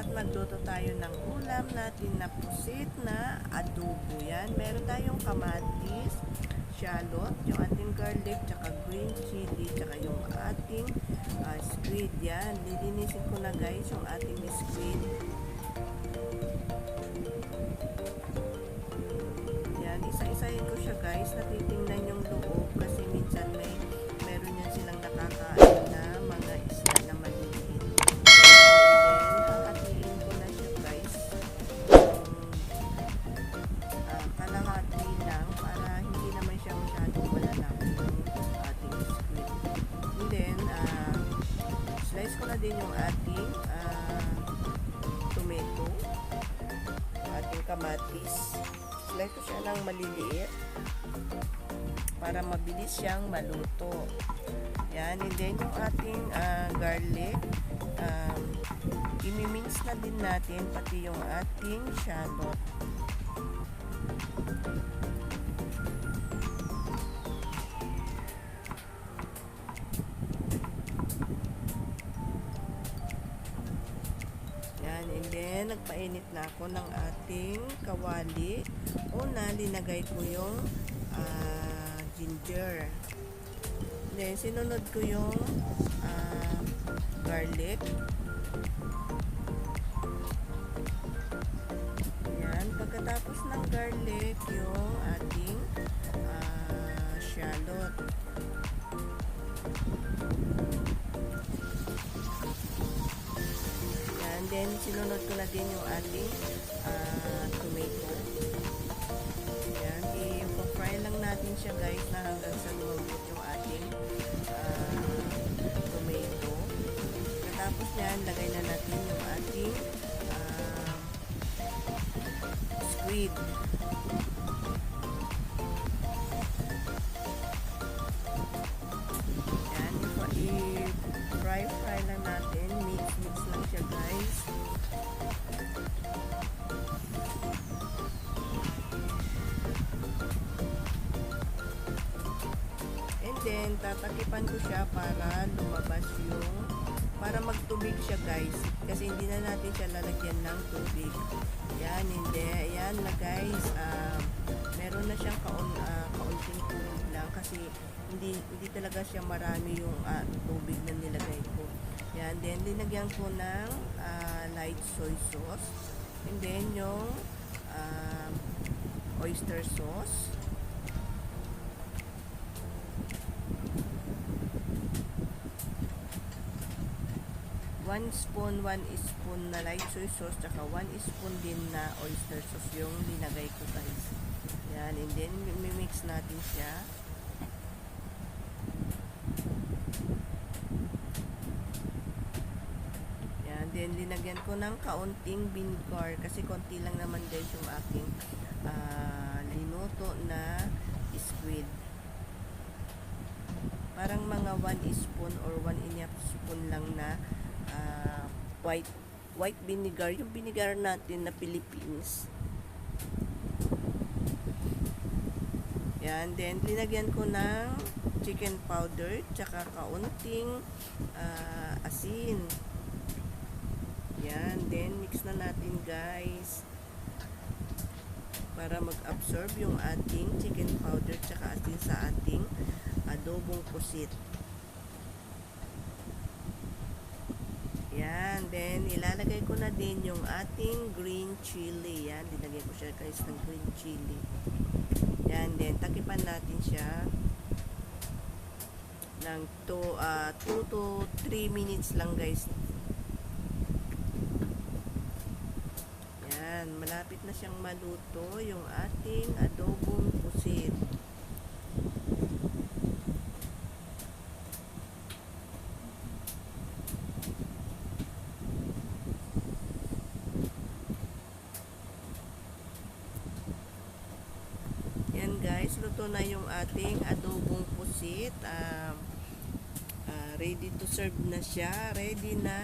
at magluto tayo ng ulam natin na pusit na adobo yan. Meron tayong kamatis, shallot, yung ating garlic, tsaka green chili, tsaka yung ating uh, squid yan. Lilinisin ko na guys yung ating squid. Yan, isa-isahin ko siya guys, natitingnan yung loob. Slice ko na din yung ating ah, tomato, ating kamatis. Slice ko siya ng maliliit para mabilis siyang maluto. Yan, and then yung ating ah, garlic, um, imimins na din natin pati yung ating shallot. Nagpainit na ako ng ating kawali. Una, linagay ko yung ah, ginger. Then, sinunod ko yung ah, garlic. Yan, pagkatapos ng garlic, yung ating ah, shallot. Then sinunod ko na din yung ating ah, tomato. Yan, i-fry lang natin siya guys na hanggang sa lumambot yung ating ah, tomato. Katapos yan, lagay na natin yung ating ah, squid. Then, tatakipan ko siya para lumabas yung para magtubig siya guys. Kasi hindi na natin siya lalagyan ng tubig. Yan hindi. Yan na guys. Ah, meron na siyang kaun, ah, kaunting tubig lang kasi hindi hindi talaga siya marami yung ah, tubig na nilagay ko. Yan then linagyan ko ng ah, light soy sauce. And then yung ah, oyster sauce one spoon, one spoon na light soy sauce, tsaka one spoon din na oyster sauce yung linagay ko guys. Yan, and then mimix natin siya. Yan, then linagyan ko ng kaunting vinegar kasi konti lang naman guys yung aking ah, linuto na squid. Parang mga 1 spoon or 1 and a half spoon lang na ah, white white vinegar, yung vinegar natin na Philippines. Yan, then linagyan ko ng chicken powder, tsaka kaunting ah, asin. Yan, then mix na natin guys para mag-absorb yung ating chicken powder tsaka asin sa ating adobong pusit. Yan, then ilalagay ko na din yung ating green chili. Yan, dinagay ko siya guys ng green chili. Yan, then takipan natin siya ng 2 to 3 minutes lang guys. Yan, malapit na siyang maluto yung ating adobong pusit. Yan guys, luto na yung ating adobong pusit. Um, ah, ready to serve na siya. Ready na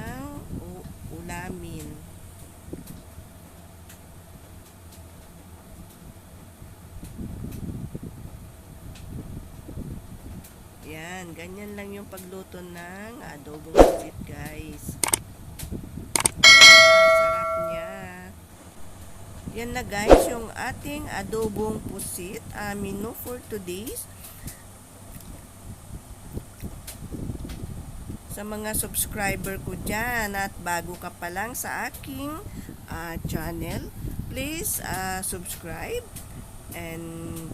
ulamin. Yan, ganyan lang yung pagluto ng adobong pusit guys. Yan na guys, yung ating adobong pusit, uh, menu for today's. Sa mga subscriber ko dyan at bago ka pa lang sa aking ah, channel, please ah, subscribe and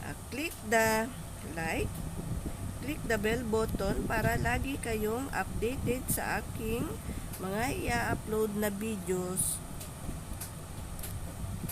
ah, click the like, click the bell button para lagi kayong updated sa aking mga i-upload na videos.